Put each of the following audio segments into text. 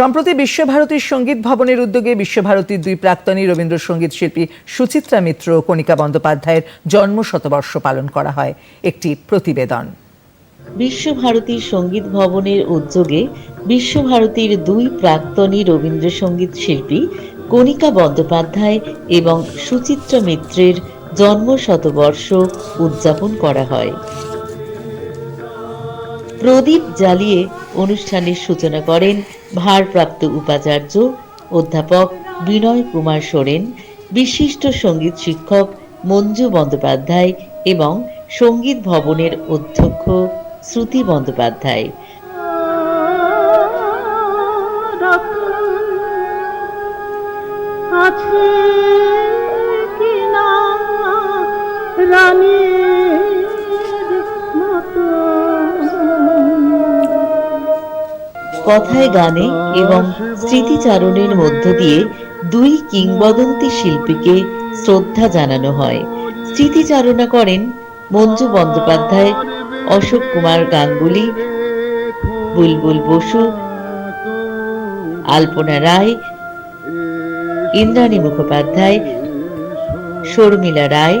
সম্প্রতি বিশ্বভারতীর সংগীত ভবনের উদ্যোগে বিশ্বভারতীর দুই প্রাক্তনী রবীন্দ্রসঙ্গীত শিল্পী সুচিত্রা মিত্র ও কণিকা বন্দ্যোপাধ্যায়ের জন্ম শতবর্ষ পালন করা হয়। একটি প্রতিবেদন। বিশ্বভারতীর সংগীত ভবনের উদ্যোগে বিশ্বভারতীর দুই প্রাক্তনী রবীন্দ্রসঙ্গীত শিল্পী কণিকা বন্দ্যোপাধ্যায় এবং সুচিত্রা মিত্রের জন্ম শতবর্ষ উদযাপন করা হয়। প্রদীপ জ্বালিয়ে অনুষ্ঠানের সূচনা করেন ভারপ্রাপ্ত উপাচার্য অধ্যাপক বিনয় কুমার সোরেন, বিশিষ্ট সংগীত শিক্ষক মঞ্জু বন্দ্যোপাধ্যায় এবং সংগীত ভবনের অধ্যক্ষ শ্রুতি বন্দ্যোপাধ্যায়। আছে রানীর কথায় গানে এবং স্মৃতিচারণের মধ্য দিয়ে দুই কিংবদন্তি শিল্পীকে শ্রদ্ধা জানানো হয়। স্মৃতিচারণা করেন মঞ্জু বন্দ্যোপাধ্যায়, অশোক কুমার গাঙ্গুলি, বুলবুল বসু, আলপনা রায়, ইন্দ্রাণী মুখোপাধ্যায়, শর্মিলা রায়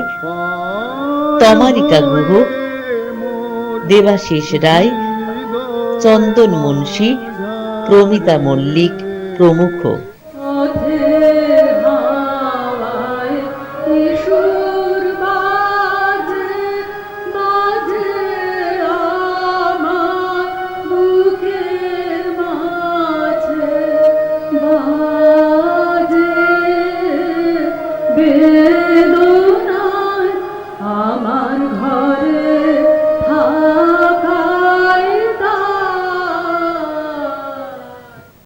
তমারিকা গুহ, দেবাশিস রায় চন্দন মুন্সী প্রমিতা মল্লিক প্রমুখ।